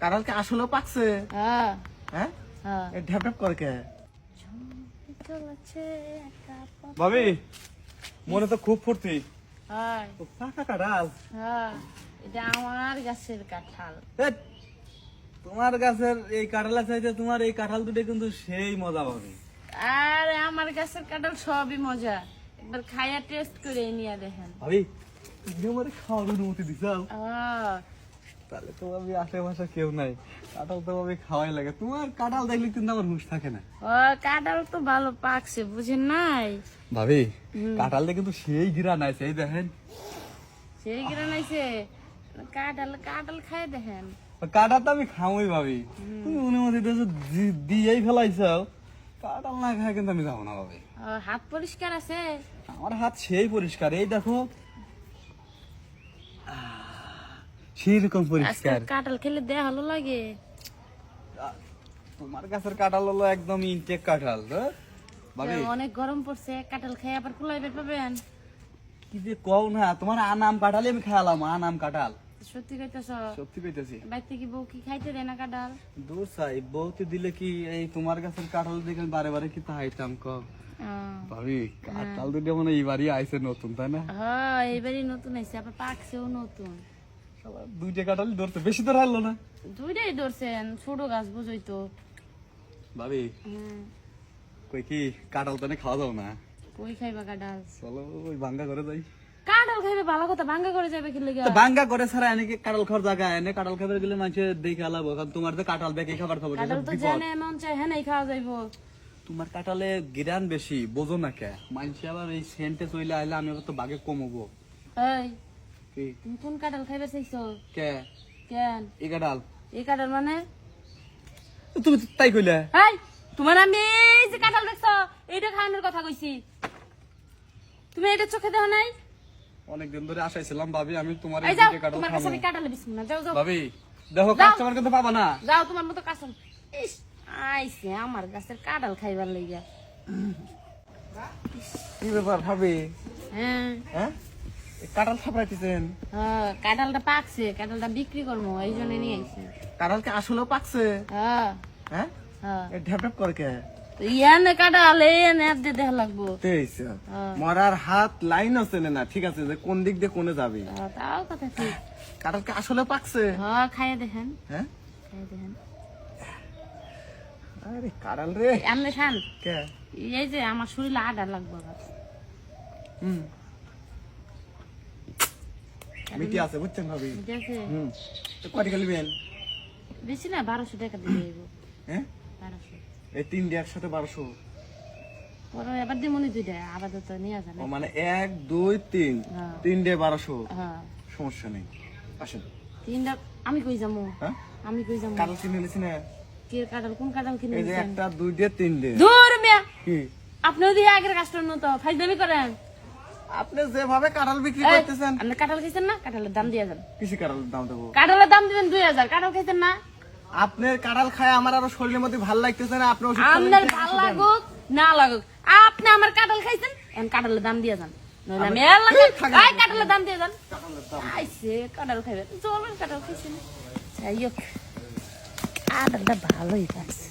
কাঁঠালকে আসলেও পাকছে। হ্যাঁ। হ্যাঁ? হ্যাঁ। এ ঢ্যাপ ঢ্যাপ করে কে। ভাবি মনে তো খুব ফুর্তি। হয়। পাকা কাঁঠাল। হ্যাঁ এটা আমার গাছের কাঁঠাল। তোমার গাছের এই কাঁঠালের চাইতে তোমার এই কাঁঠাল দুটো কিন্তু সেই মজা পাবে আর আমার গাছের কাঁঠাল সবই মজা। একবার খাইয়া টেস্ট করে নিয়ে দেখেন। ভাবি তুমি আমার খাওয়ার অনুমতি দিছাও? হ্যাঁ তাহলে তো আমি আশেপাশে কেউ নাই। কাঁঠাল তো আমি খাওয়াই লাগে। তোমার কাঁঠাল দেখলে কিন্তু আমার হুঁশ থাকে না। ও কাঁঠাল তো ভালো পাকছে বুঝেন নাই? ভাবি কাঁঠালটা কিন্তু সেই গিরা নাই সেই দেখেন। সেই নাইছে? কাঁঠাল কাঁঠাল খাই দেখেন। কাঁঠাল তো আমি খাওয়াই ভাবি। তুমি অনুমতি দিয়েছ দিয়েই ফেলাইছাও। কাঁঠাল না খায় কিন্তু আমি যাব না ভাবি। হাত পরিষ্কার আছে? আমার হাত সেই পরিষ্কার। এই দেখো সেই রকম পরিষ্কার। কাঁঠাল খেলে দেয়া ভালো লাগে। তোমার গাছের কাঁঠাল হলো একদম ইনটেক কাঁঠাল হ্যাঁ? অনেক গরম পড়ছে কাঁঠাল খাই আবার কুলাই বের পাবেন। কি যে কও না তোমার আনাম কাঁঠালই আমি খাওয়ালাম আনাম কাঁঠাল। সত্যি কইতেছ? সত্যি কইতেছি। বাইতে কি বউ কি খাইতে দেয় না কাঁঠাল? দূর সাই বউতে দিলে কি এই তোমার গাছের কাঁঠাল দেখে বারে বারে কি তাইতাম ক ভাবি কাঁঠাল দুটো মানে এইবারই আইছে নতুন তাই না? হ্যাঁ এইবারই নতুন আইছে আবার পাকছেও নতুন। দুইটা কাঁঠাল ধরতে বেশি ধরে হারলো না। দুইটাই ধরছেন ছোট গাছ বুঝই তো। ভাবি কই কি কাঁঠাল তো খাওয়া দাও না? কই খাইবা কাঁঠাল? চলো ওই ভাঙ্গা করে যাই। কাঁঠাল খাইবে ভালো কথা ভাঙ্গা করে যাবে কি লেগে? ভাঙ্গা করে ছাড়া এনে কি কাঁঠাল খাওয়ার জায়গা? এনে কাঁঠাল খাবার গেলে মানুষে দেখে আলাবো কারণ তোমার তো কাঁঠাল দেখে খাবার খাব কাঁঠাল তো জানে মন চায় হ্যাঁ নাই খাওয়া যাইবো। তোমার কাঁঠালে গিরান বেশি বোঝো না কে? মানুষে আবার এই সেন্টে চলে আইলে আমি তো বাগে কমবো। এই কি? তুমি কোন কাঁঠাল খাইবে চাইছো? কে? কেন? এই কাঁঠাল। এই কাঁঠাল মানে? তুমি তাই কইলে? এই তোমার আমি এই যে কাঁঠাল দেখছ এইটা খাওয়ানোর কথা কইছি। তুমি এটা চোখে দেখো নাই? অনেকদিন ধরে আসাইছিলাম ভাবি আমি তোমার এই এই কাঁঠাল তোমার কাছে আমি কাঁঠালে বিস্কুট না যাও যাও। ভাবি দেখো কাস্টমার কিন্তু পাবা না। যাও তোমার মতো কাঁঠাল ইস আইছে আমার গাছের কাঁঠাল খাইবার লাগিয়া। কি ব্যাপার ভাবি? হ্যাঁ। হ্যাঁ? কাঁঠাল থাপড়াইতেছেন হ্যাঁ, কাঁঠালটা পাকছে কাঁঠালটা বিক্রি করব এই জন্য নিয়ে আইছে। আসলেও পাকছে? হ্যাঁ। হ্যাঁ? হ্যাঁ। করে কে? ইয়ানে কাঁঠাল এনে দেখা লাগবো। তেইছে হ্যাঁ। মরার হাত লাইন চেনে না ঠিক আছে যে কোন দিক দিয়ে কোনে যাবে? হ্যাঁ, তাও কথা ঠিক। কাঁঠালকে আসলে পাকছে? হ্যাঁ খাইয়ে দেখেন। হ্যাঁ? খাইয়ে দেখেন। আরে কাঁঠাল রে। আপনি খান কে? এই যে আমার শরীরে আডা লাগবে। হুম। মিটি আছে বুঝছেন ভাবি? হুম। তো কয়টা খেলবেন? বেশি না বারোশো টাকা দিয়ে দেবো। হ্যাঁ বারোশো। এই তিন দিয়ে একসাথে বারোশো? পরে এবার দিয়ে মনে দুইটা আপাতত নিয়ে যান মানে এক দুই তিন। বারোশো? সমস্যা নেই। আসেন। তিনটা আমি কই যাব? আমি কই যাব? কাঁঠাল কিনে নিয়েছি না কে কাঁঠাল কোন কাঁঠাল কিনে এই একটা দূর মিয়া! কি? আপনিও দিয়ে আগের কাস্টমার মতো ফাইজদামি করেন। আপনি যেভাবে কাঁঠাল বিক্রি করতেছেন আপনি কাঁঠাল খাইছেন না? কাঁঠালের দাম দিয়ে যান। কৃষি কাঁঠাল দাম দেবো? কাঁঠালের দাম দিবেন দুই হাজার। কাঁঠাল খাইছেন না? আপনার কাঁঠাল খায় আমার আরও শরীরের মধ্যে ভালো লাগতেছে না আপনি আপনার ভালো লাগুক না লাগুক। আপনি আমার কাঁঠাল খাইছেন? এখন কাঁঠালের দাম দিয়ে যান। নইলে আমি কাঁঠালের দাম দিয়ে যান। কাঁঠাল খাইবেন। চলেন কাঁঠাল খাইছেন। যাই হোক আদারটা ভালোই পাচ্ছে।